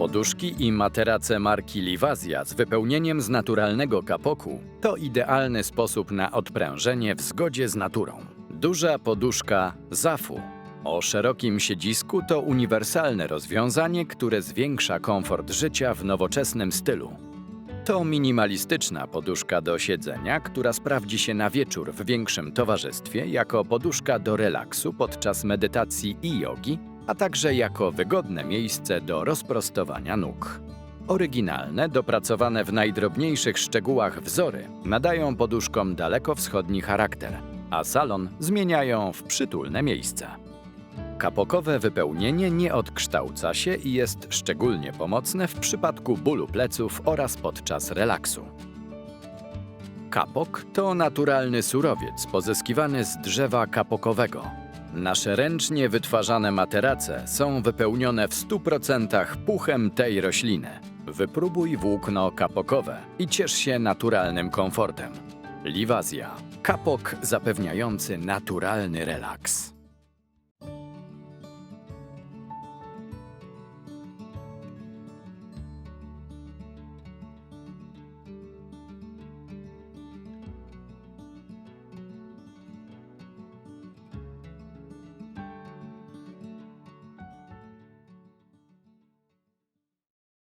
Poduszki i materace marki Livazia z wypełnieniem z naturalnego kapoku to idealny sposób na odprężenie w zgodzie z naturą. Duża poduszka Zafu o szerokim siedzisku to uniwersalne rozwiązanie, które zwiększa komfort życia w nowoczesnym stylu. To minimalistyczna poduszka do siedzenia, która sprawdzi się na wieczór w większym towarzystwie jako poduszka do relaksu podczas medytacji i jogi, a także jako wygodne miejsce do rozprostowania nóg. Oryginalne, dopracowane w najdrobniejszych szczegółach wzory nadają poduszkom dalekowschodni charakter, a salon zmieniają w przytulne miejsce. Kapokowe wypełnienie nie odkształca się i jest szczególnie pomocne w przypadku bólu pleców oraz podczas relaksu. Kapok to naturalny surowiec pozyskiwany z drzewa kapokowego. Nasze ręcznie wytwarzane materace są wypełnione w 100% puchem tej rośliny. Wypróbuj włókno kapokowe i ciesz się naturalnym komfortem. Livazja. Kapok zapewniający naturalny relaks.